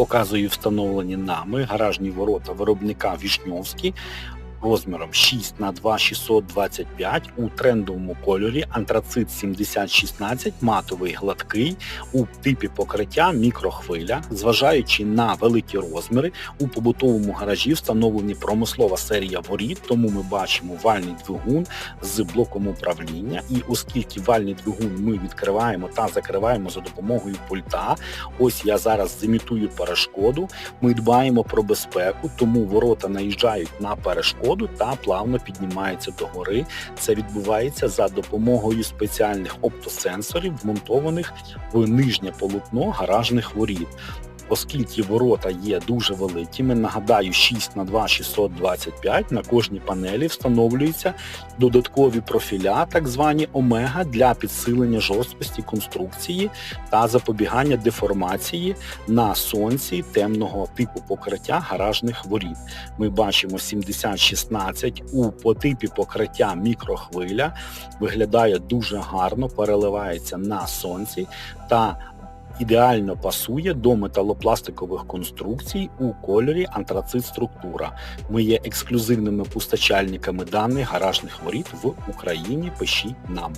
Показую встановлені нами гаражні ворота виробника Вішньовський розміром 6 на 2 625 у трендовому кольорі антрацит 7016 матовий гладкий у типі покриття мікрохвиля, зважаючи на великі розміри, у побутовому гаражі встановлені промислова серія воріт, тому ми бачимо вальний двигун з блоком управління. І оскільки вальний двигун ми відкриваємо та закриваємо за допомогою пульта, ось я зараз зімітую перешкоду. Ми дбаємо про безпеку, тому ворота наїжджають на перешкоду та плавно піднімається догори. Це відбувається за допомогою спеціальних оптосенсорів, вмонтованих в нижнє полотно гаражних воріт. Оскільки ворота є дуже великими, нагадаю, 6 на 2 625 на кожній панелі встановлюються додаткові профіля, так звані омега, для підсилення жорсткості конструкції та запобігання деформації на сонці темного типу покриття гаражних воріт. Ми бачимо 7016 у по типі покриття мікрохвиля, виглядає дуже гарно, переливається на сонці та ідеально пасує до металопластикових конструкцій у кольорі антрацит структура. Ми є ексклюзивними постачальниками даних гаражних воріт в Україні. Пишіть нам.